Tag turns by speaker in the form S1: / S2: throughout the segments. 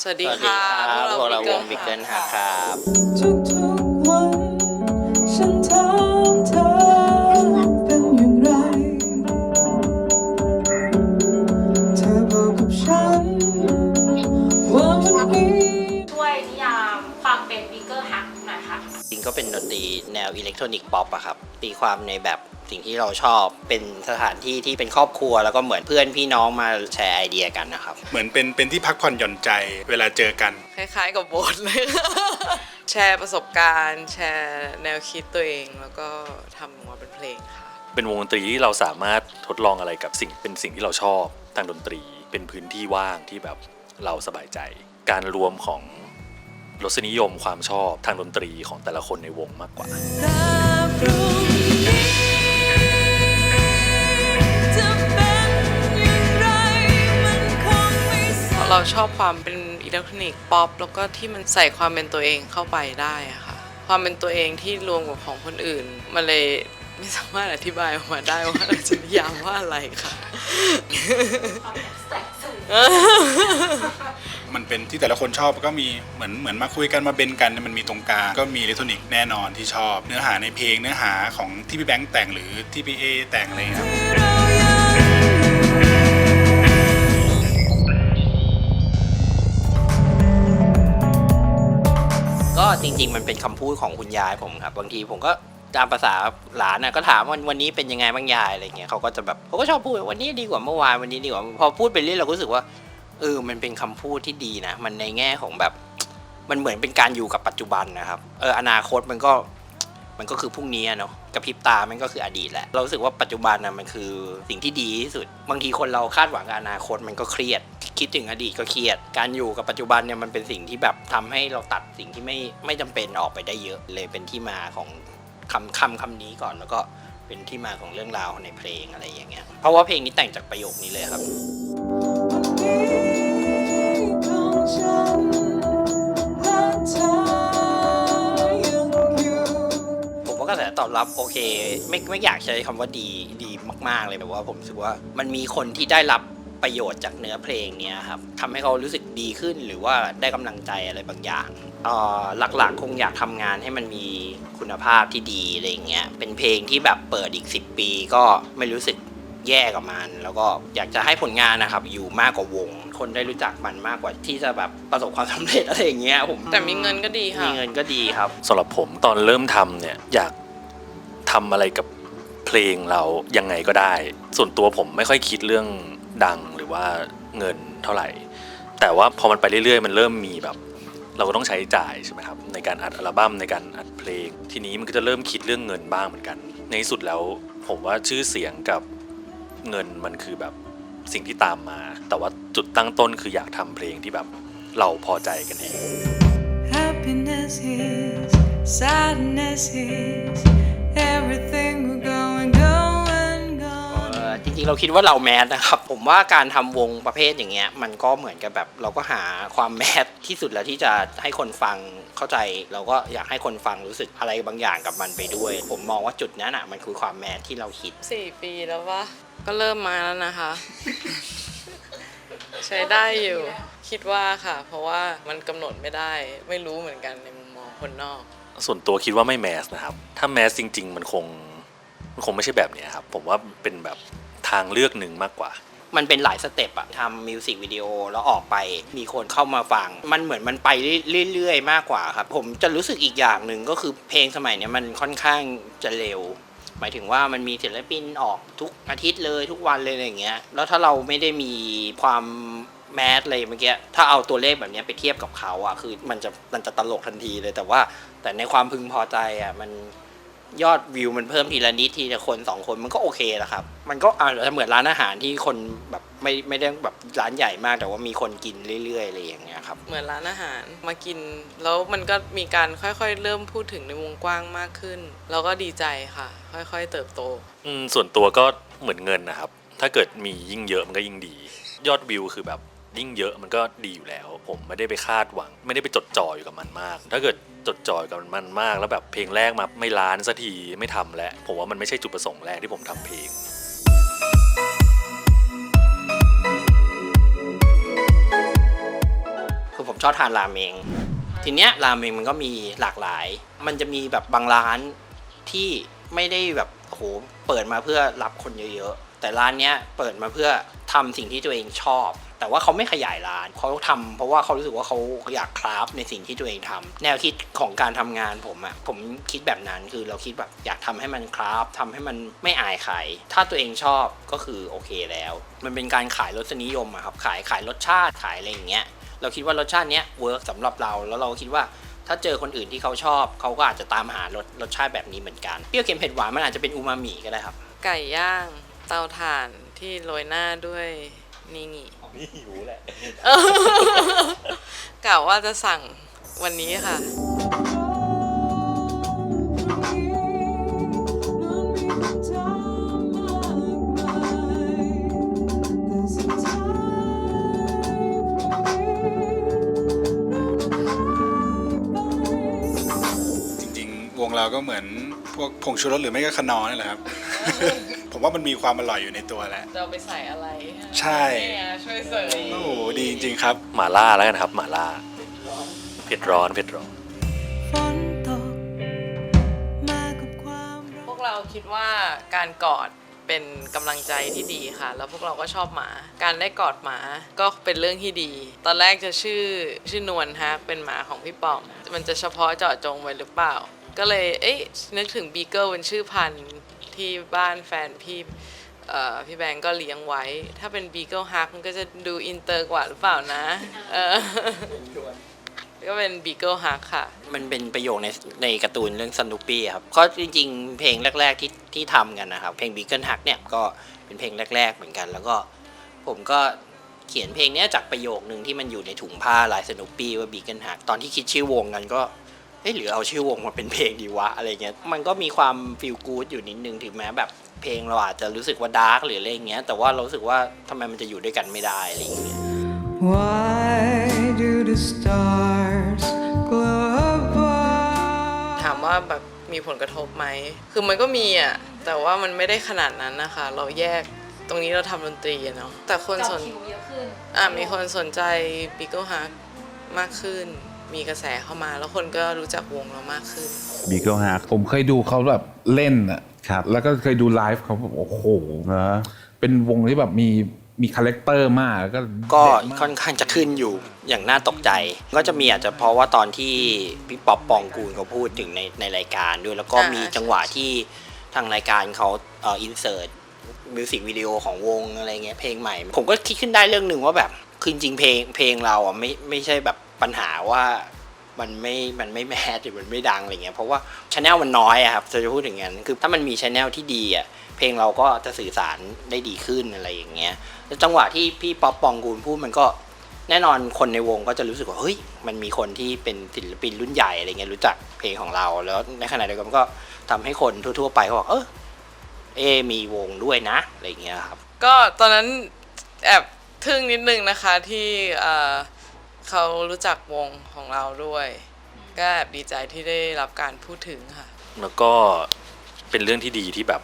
S1: สวัส
S2: ส
S1: ดี
S2: วัสดี
S1: ค่ะ
S2: ครับพวกเราวง
S1: Big
S2: บิ๊กเกิล
S1: Girl
S2: ฮาครับ
S3: เป็น
S2: ดนตรีแนวอิเล็กทรอนิกส์ป๊อปอะครับตีความในแบบสิ่งที่เราชอบเป็นสถานที่ที่เป็นครอบครัว แล้วก็เหมือนเพื่อนพี่น้องมาแชร์ไอเดียกันนะครับ
S4: เหมือนเป็นเป็นที่พักผ่อนหย่อนใจเวลาเจอกัน
S1: คล้ายๆกับโบสเลย แชร์ประสบการณ์ แชร์แนวคิดตัวเองแล้วก็ทำออกมาเป็นเพลงค่ะ
S5: เป็นวงดนตรีที่เราสามารถทดลองอะไรกับสิ่งเป็นสิ่งที่เราชอบทางดนตรี เป็นพื้นที่ว่างที่แบบเราสบายใจ การรวมของ รสนิยมความชอบทางดนตรีของแต่ละคนในวงมากกว่า
S3: แต่พรุ่งนี้จะเป็นอย่างไรมันคงไม่สาย
S1: เราชอบความเป็นอิเล็กทรอนิกส์ป๊อปแล้วก็ที่มันใส่ความเป็นตัวเองเข้าไปได้อะค่ะ ความเป็นตัวเองที่รวมกับของคนอื่นมันเลยไม่สามารถอธิบายออกมาได้ว่าเราจะนิยามว่าอะไรค่ะ
S4: มันเป็นที่แต่ละคนชอบก็มีเหมือนเหมือนมาคุยกันมาเบนกันมันมีตรงกลางก็มีอิเล็กทรอนิกส์แน่นอนที่ชอบ เนื้อหาในเพลงเนื้อหาของที่พี่แบงค์แต่งหรือที่พี่เอแต่งอะไรอย่างเงี้ยครับ
S2: ก็จริงๆ มันเป็นคำพูดของคุณยายผมครับบางทีผมก็ตามภาษาหลานนะก็ถามว่าวันนี้เป็นยังไงบ้างยายอะไรเงี้ยเขาก็จะแบบเขาก็ชอบพูดวันนี้ดีกว่าเมื่อวานวันนี้ดีกว่าพอพูดไปเรื่อยเราก็รู้สึกว่า ออมันเป็นคำพูดที่ดีนะ มันในแง่ของแบบ มันเหมือนเป็นการอยู่กับปัจจุบันนะครับ เอออนาคตมันก็มันก็คือพรุ่งนี้เนาะกระพริบตามันก็คืออดีตแหละเราสึกว่าปัจจุบันนะมันคือสิ่งที่ดีที่สุด บางทีคนเราคาดหวังกับอนาคตมันก็เครียด คิดถึงอดีตก็เครียด การอยู่กับปัจจุบันเนี่ยมันเป็นสิ่งที่แบบทำให้เราตัดสิ่งที่ไม่ไม่จำเป็นออกไปได้เยอะเลยเป็นที่มาของคำคำคำนี้ก่อนแล้วก็เป็นที่มาของเรื่องราวในเพลงอะไรอย่างเงี้ย เพราะว่าเพลงนี้แต่งจากประโยคนี้เลยครับ ผมว่ากระแสตอบรับโอเค ไม่ไม่อยากใช้คำว่าดีดีมาก ๆ เลยแบบว่าผมรู้สึกว่ามันมีคนที่ได้รับประโยชน์จากเนื้อเพลงเนี้ยครับทำให้เขารู้สึกดีขึ้นหรือว่าได้กำลังใจอะไรบางอย่างเอ่อหลักๆ คงอยากทำงานให้มันมีคุณภาพที่ดีอะไรอย่างเงี้ยเป็นเพลงที่แบบเปิดอีก 10 ปีก็ไม่รู้สึกแย่กับมัน แล้วก็อยากจะให้ผลงานนะครับอยู่มากกว่าวง คนได้รู้จักมันมากกว่าที่จะแบบประสบความสำเร็จอะไรอย่างเงี้ยผม
S1: แต่มีเงินก็ดีค่ะ
S2: มีเงินก็ดีครับ
S5: สำหรับผมตอนเริ่มทำเนี่ยอยากทำอะไรกับเพลงเรายังไงก็ได้ ส่วนตัวผมไม่ค่อยคิดเรื่องดังหรือว่าเงินเท่าไหร่ แต่ว่าพอมันไปเรื่อยๆ มันเริ่มมีแบบ เราก็ต้องใช้จ่ายใช่ไหมครับในการอัดอัลบั้มในการอัดเพลง ทีนี้มันก็จะเริ่มคิดเรื่องเงินบ้างเหมือนกัน ในที่สุดแล้วผมว่าชื่อเสียงกับเงินมันคือแบบ สิ่งที่ตามมา แต่ว่าจุดตั้งต้นคืออยากทำเพลงที่แบบเราพอใจกันเอง
S3: Happiness is, sadness is, everything will go and go and go.
S2: เอ่อจริงๆเราคิดว่าเราแมสนะครับ ผมว่าการทำวงประเภทอย่างเงี้ยมันก็เหมือนกับแบบเราก็หาความแมสที่สุดแล้วที่จะให้คนฟังเข้าใจ เราก็อยากให้คนฟังรู้สึกอะไรบางอย่างกับมันไปด้วย ผมมองว่าจุดนั้นอะมันคือความแมสที่เราคิด
S1: สี่ปีแล้ววะ ก็เริ่มมาแล้วนะคะ ใช้ได้อยู่ คิดว่าค่ะ เพราะว่ามันกำหนดไม่ได้ ไม่รู้เหมือนกันในมุมมองคนนอก
S5: ส่วนตัวคิดว่าไม่แมสนะครับ ถ้าแมสจริง ๆ มันคงมันคงไม่ใช่แบบเนี้ยครับ ผมว่าเป็นแบบทางเลือกหนึ่งมากกว่า
S2: มันเป็นหลายสเต็ปอะทำมิวสิกวิดีโอแล้วออกไป มีคนเข้ามาฟัง มันเหมือนมันไปเรื่อยๆ มากกว่าครับ ผมจะรู้สึกอีกอย่างหนึ่งก็คือเพลงสมัยเนี้ยมันค่อนข้างจะเร็ว หมายถึงว่ามันมีศิลปินออกทุกอาทิตย์เลยทุกวันเลยอะไรอย่างเงี้ยแล้วถ้าเราไม่ได้มีความแมสเลยเมื่อกี้ถ้าเอาตัวเลขแบบนี้ไปเทียบกับเขาอะคือมันจะมันจะตลกทันทีเลยแต่ว่าแต่ในความพึงพอใจอะมัน ยอดวิวมันเพิ่มทีละนิดทีละคนสองคนมันก็โอเคแล้วครับ มันก็อ่าเหมือนร้านอาหารที่คนแบบไม่ไม่ได้แบบร้านใหญ่มากแต่ว่ามีคนกินเรื่อยๆอะไรอย่างเงี้ยครับ
S1: เหมือนร้านอาหารมากิน แล้วมันก็มีการค่อยๆ เริ่มพูดถึงในวงกว้างมากขึ้นเราก็ดีใจค่ะ ค่อยๆ เติบโต
S5: อืมส่วนตัวก็เหมือนเงินนะครับ ถ้าเกิดมียิ่งเยอะมันก็ยิ่งดี ยอดวิวคือแบบยิ่งเยอะมันก็ดีอยู่แล้ว ผมไม่ได้ไปคาดหวัง ไม่ได้ไปจดจ่ออยู่กับมันมาก ถ้าเกิด จดจ่อยกับมันมาก แล้วแบบเพลงแรกมาไม่ล้านสักทีไม่ทำแล้วผมว่ามันไม่ใช่จุดประสงค์แรกที่ผมทำเพลง
S2: คือผมชอบทานราเมงทีเนี้ยราเมงมันก็มีหลากหลาย มันจะมีแบบบางร้านที่ไม่ได้แบบโอ้โหเปิดมาเพื่อรับคนเยอะๆ แต่ร้านเนี้ยเปิดมาเพื่อทำสิ่งที่ตัวเองชอบ แต่ว่าเขาไม่ขยายร้านเขาทำเพราะว่าเขารู้สึกว่าเขาอยากคราฟในสิ่งที่ตัวเองทำแนวคิดของการทำงานผมอะผมคิดแบบนั้นคือเราคิดแบบอยากทำให้มันคราฟทำให้มันไม่อายใครถ้าตัวเองชอบก็คือโอเคแล้ว มันเป็นการขายรสนิยมอะครับขายขายรสชาติขายอะไรอย่างเงี้ยเราคิดว่ารสชาติเนี้ยเวิร์กสำหรับเราแล้วเราคิดว่าถ้าเจอคนอื่นที่เขาชอบ เขาก็อาจจะตามหารสรสชาติแบบนี้เหมือนกัน เปรี้ยวเค็มเผ็ดหวานมันอาจจะเป็นอูมามิก็ได้ครับ
S1: ไก่ย่าง เตาถ่านที่โรยหน้าด้วยนี่งี
S2: นี่หิวแหละ
S1: กะว่าจะสั่งวันนี้ค่ะ
S4: จริงๆ วงเราก็เหมือนพวกผงชูรสหรือไม่ก็คนอร์นี่แหละครับ ผมว่ามันมีความอร่อยอยู่ในตัวแหละ
S1: จะเอาไปใส่อะไร
S4: ใช่
S1: เนี่ยช่วยเสริม
S4: โอ้โหดีจริงๆครับ
S5: หมาล่าแล้วกันครับหมาล่าเผ็ดร้อนเผ็ดร้อน
S3: ฝนตกมากับความรัก
S1: พวกเราคิดว่าการกอดเป็นกำลังใจที่ดีค่ะ แล้วพวกเราก็ชอบหมา การได้กอดหมาก็เป็นเรื่องที่ดี ตอนแรกจะชื่อชื่อนวลฮะเป็นหมาของพี่ป๋องมันจะเฉพาะเจาะจงไว้หรือเปล่า ก็เลยเอ๊ะนึกถึงบีเกิลเป็นชื่อพันธุ์ ที่บ้านแฟนพี่เอ่อพี่แบงก์ก็เลี้ยงไว้ ถ้าเป็นบีเกิลฮักมันก็จะดูอินเตอร์กว่าหรือเปล่านะเออก็เป็นบีเกิลฮักค่ะ
S2: มันเป็นประโยคในในการ์ตูนเรื่องสนุปปี้ครับก็จริงๆ เพลงแรก ๆ ที่ที่ทำกันนะครับ เพลง b ีเกิลฮักเนี่ยก็เป็นเพลงแรก ๆ เหมือนกัน แล้วก็ผมก็เขียนเพลงเนี้ยจากประโยคนึงที่มันอยู่ในถุงผ้าลายสนุปปี้ว่า b ีเกิลฮักตอนที่คิดชื่อวงกันก็ เอ๊ะหรือเอาชื่อวงมาเป็นเพลงดีวะอะไรเงี้ยมันก็มีความฟีลกู๊ดอยู่นิดนึงถึงแม้แบบเพลงเราอาจจะรู้สึกว่าดาร์กหรืออะไรเงี้ยแต่ว่าเรารู้สึกว่าทำไมมันจะอยู่ด้วยกันไม่ได้อะไรอย่างเงี้ย
S3: Why do the stars glow above?
S1: ถามว่าแบบมีผลกระทบไหม คือมันก็มีอะ แต่ว่ามันไม่ได้ขนาดนั้นนะคะ เราแยกตรงนี้เราทำดนตรีอะเนาะ แต่คน
S6: จอ
S1: สน
S6: คิวเยอะขึ้น
S1: อะมีคนสนใจ b i g g l e Heart มากขึ้น มีกระแสเข้ามา แล้วคนก็รู้จักวงเรามากขึ้น
S7: บีเกิลฮาร์ผมเคยดูเขาแบบเล่นอะ
S8: ครับ
S7: แล้วก็เคยดูไลฟ์เขาแบบโอ้โห
S8: เหรอ
S7: เป็นวงที่แบบมีมีคาแรคเตอร์มากแล้วก็
S2: ก็
S7: เด็ดมาก
S2: ค่อนข้างจะขึ้นอยู่อย่างน่าตกใจ ก็จะมีอาจจะเพราะว่าตอนที่พี่ป๊อปปองกูลเขาพูดถึงในในรายการด้วย แล้วก็
S1: อ่ามี
S2: มีจังหวะที่ทางรายการเขาเอ่ออินเสิร์ตมิวสิกวิดีโอของวงอะไรเงี้ยเพลงใหม่ ผมก็คิดขึ้นได้เรื่องหนึ่งว่าแบบคือจริงๆเพลงเพลงเราอะไม่ไม่ใช่แบบ ปัญหาว่ามันไม่มันไม่แมสหรือมันไม่ดังอะไรเงี้ยเพราะว่าชแนลมันน้อยอะครับจะพูดอย่างนั้นคือถ้ามันมีชแนลที่ดีอะเพลงเราก็จะสื่อสารได้ดีขึ้นอะไรอย่างเงี้ยแล้วจังหวะที่พี่ป๊อปปองกูลพูดมันก็แน่นอนคนในวงก็จะรู้สึกว่าเฮ้ยมันมีคนที่เป็นศิลปินรุ่นใหญ่อะไรเงี้ยรู้จักเพลงของเรา แล้วในขณะเดียวกันก็ทำให้คนทั่ว ๆ ไปเขาบอกเออเอมีวงด้วยนะอะไรเงี้ยครับ
S1: ก็ตอนนั้นแอบทึ่งนิดนึงนะคะที่ เอ่อเขารู้จักวงของเราด้วย ก็แอบดีใจที่ได้รับการพูดถึงค่ะ
S5: แล้วก็เป็นเรื่องที่ดีที่แบบ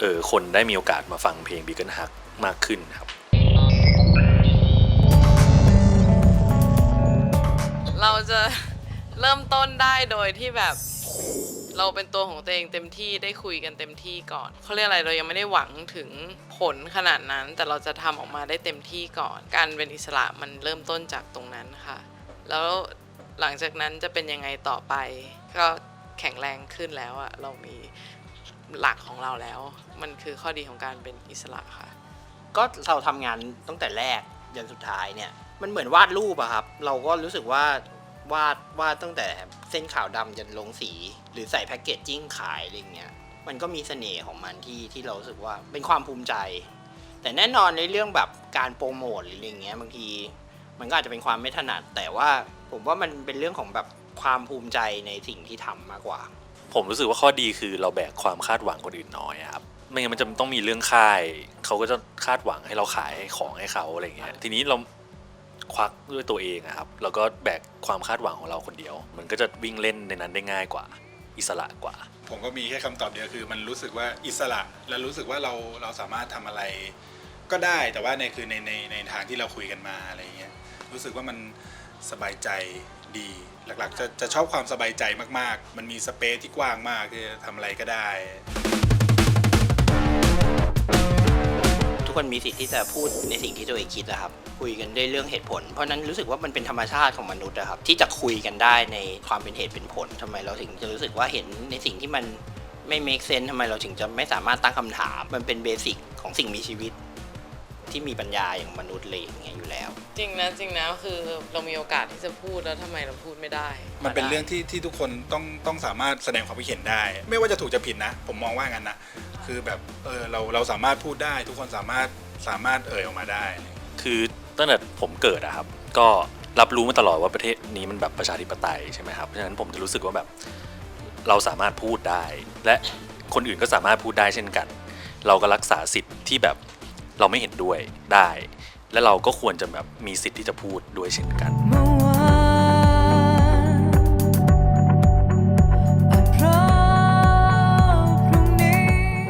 S5: เออคนได้มีโอกาสมาฟังเพลง b ีเกิลฮักมากขึ้นครับ
S1: เราจะเริ่มต้นได้โดยที่แบบ เราเป็นตัวของตัวเองเต็มที่ได้คุยกันเต็มที่ก่อนเขาเรียกอะไรเรายังไม่ได้หวังถึงผลขนาดนั้น แต่เราจะทำออกมาได้เต็มที่ก่อน การเป็นอิสระมันเริ่มต้นจากตรงนั้นค่ะ แล้วหลังจากนั้นจะเป็นยังไงต่อไป ก็แข็งแรงขึ้นแล้วอะเรามีหลักของเราแล้ว มันคือข้อดีของการเป็นอิสระค่ะ
S2: ก็เราทำงานตั้งแต่แรกยันสุดท้ายเนี่ยมันเหมือนวาดรูปอะครับ เราก็รู้สึกว่า วาดวาดตั้งแต่เส้นขาวดำยันลงสี หรือใส่แพ็กเกจจิ้งขายอะไรเงี้ยมันก็มีเสน่ห์ของมันที่ที่เรารู้สึกว่าเป็นความภูมิใจ แต่แน่นอนในเรื่องแบบการโปรโมทหรืออะไรเงี้ยบางที มันก็อาจจะเป็นความไม่ถนัด แต่ว่าผมว่ามันเป็นเรื่องของแบบความภูมิใจในสิ่งที่ทำมากกว่า
S5: ผมรู้สึกว่าข้อดีคือเราแบกความคาดหวังคนอื่นน้อยอะครับไม่งั้นมันจะต้องมีเรื่องค่ายเขาก็จะคาดหวังให้เราขายของให้เขาอะไรเงี้ยทีนี้เรา ควักด้วยตัวเองครับแล้วก็แบกความคาดหวังของเราคนเดียว มันก็จะวิ่งเล่นในนั้นได้ง่ายกว่า อิสระกว่า
S4: ผมก็มีแค่คำตอบเดียวคือมันรู้สึกว่าอิสระและรู้สึกว่าเราเราสามารถทำอะไร ก็ได้แต่ว่าในคือในในในทางที่เราคุยกันมาอะไรเงี้ยรู้สึกว่ามันสบายใจดี หลักๆ จะจะชอบความสบายใจมากๆ มันมีสเปซที่กว้างมากที่จะทำอะไรก็ได้
S2: กคนมีสิทธิ์ที่จะพูดในสิ่งที่ตัวเองคิดนะครับ คุยกันด้วยเรื่องเหตุผล เพราะฉะนั้นรู้สึกว่ามันเป็นธรรมชาติของมนุษย์นะครับ ที่จะคุยกันได้ในความเป็นเหตุเป็นผลทำไมเราถึงจะรู้สึกว่าเห็นในสิ่งที่มันไม่ make sense ทำไมเราถึงจะไม่สามารถตั้งคำถาม มันเป็นเบสิกของสิ่งมีชีวิต ที่มีปัญญาอย่างมนุษย์เลยอย่างเงี้ยอยู่แล้ว
S1: จริงนะจริงนะคือเรามีโอกาสที่จะพูดแล้วทำไมเราพูดไม่ได้
S4: มันเป็นเรื่องที่ที่ทุกคนต้องต้องสามารถแสดงความคิดเห็นได้ ไม่ว่าจะถูกจะผิดนะ ผมมองว่างั้นนะ คือแบบเออเราเราสามารถพูดได้ ทุกคนสามารถสามารถเอ่ยออกมาได้
S5: คือตั้งแต่ผมเกิดอะครับ ก็รับรู้มาตลอดว่าประเทศนี้มันแบบประชาธิปไตยใช่ไหมครับ เพราะฉะนั้นผมจะรู้สึกว่าแบบเราสามารถพูดได้ และคนอื่นก็สามารถพูดได้เช่นกัน เราก็รักษาสิทธิ์ที่แบบ เราไม่เห็นด้วยได้ และเราก็ควรจะแบบมีสิทธิ์ที่จะพูดด้วยเช่นกัน
S3: เมื่อ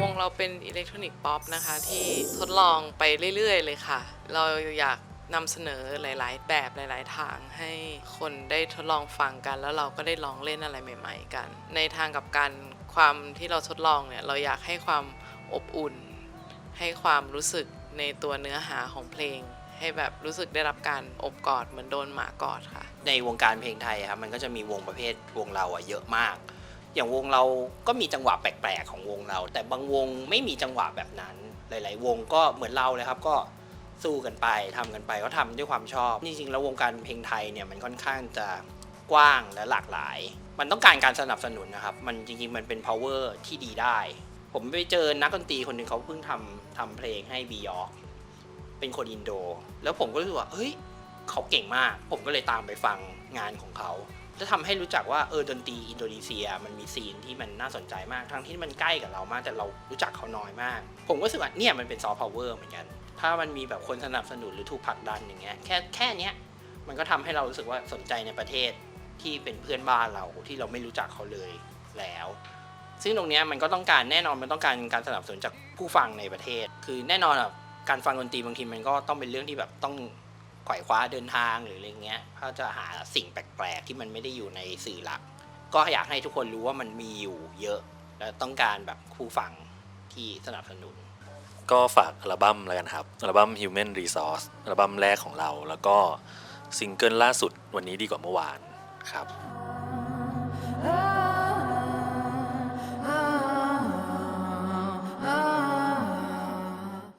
S3: วง
S1: เราเป็นอิเล็กทรอนิกส์ป๊อปนะคะ ที่ทดลองไปเรื่อยๆ เลยค่ะ เราอยากนำเสนอหลาย ๆ แบบหลาย ๆ ทางให้คนได้ทดลองฟังกัน แล้วเราก็ได้ลองเล่นอะไรใหม่ ๆ กัน ในทางกับการความที่เราทดลองเนี่ย เราอยากให้ความอบอุ่น ให้ความรู้สึก ในตัวเนื้อหาของเพลง ให้แบบรู้สึกได้รับการอบกอดเหมือนโดนหมากอดค่ะ
S2: ในวงการเพลงไทยครับมันก็จะมีวงประเภทวงเราอะเยอะมาก อย่างวงเราก็มีจังหวะแปลกๆของวงเรา แต่บางวงไม่มีจังหวะแบบนั้น หลาย ๆ วงก็เหมือนเราเลยครับก็สู้กันไปทำกันไปก็ทำด้วยความชอบจริงๆแล้ววงการเพลงไทยเนี่ยมันค่อนข้างจะกว้างและหลากหลาย มันต้องการการสนับสนุนนะครับ มันจริงๆมันเป็น power ที่ดีได้ ผมไปเจอนักดนตรีคนหนึ่งเขาเพิ่งทำทำเพลงให้บียอกเป็นคนอินโด แล้วผมก็รู้สึกว่าเฮ้ยเขาเก่งมาก ผมก็เลยตามไปฟังงานของเขาจะทำให้รู้จักว่าเออดนตรีอินโดนีเซียมันมีซีนที่มันน่าสนใจมากทั้งที่มันใกล้กับเรามากแต่เรารู้จักเขาน้อยมาก ผมก็รู้สึกว่าเนี่ยมันเป็นซอฟต์พาวเวอร์เหมือนกัน ถ้ามันมีแบบคนสนับสนุนหรือถูกผลักดันอย่างเงี้ยแค่แค่เนี้ยมันก็ทำให้เรารู้สึกว่าสนใจในประเทศที่เป็นเพื่อนบ้านเราที่เราไม่รู้จักเขาเลยแล้ว ซึ่งตรงนี้มันก็ต้องการแน่นอนมันต้องการการสนับสนุนจากผู้ฟังในประเทศ คือแน่นอนอะการฟังดนตรีบางทีมันก็ต้องเป็นเรื่องที่แบบต้องไขว่คว้าเดินทางหรืออะไรเงี้ยถ้าจะหาสิ่งแปลกๆที่มันไม่ได้อยู่ในสื่อหลัก ก็อยากให้ทุกคนรู้ว่ามันมีอยู่เยอะ และต้องการแบบผู้ฟังที่สนับสนุน
S5: ก็ฝากอัลบั้มแล้วกันครับอัลบั้ม Human Resource อัลบั้มแรกของเรา แล้วก็ซิงเกิลล่าสุดวันนี้ดีกว่าเมื่อวานครับ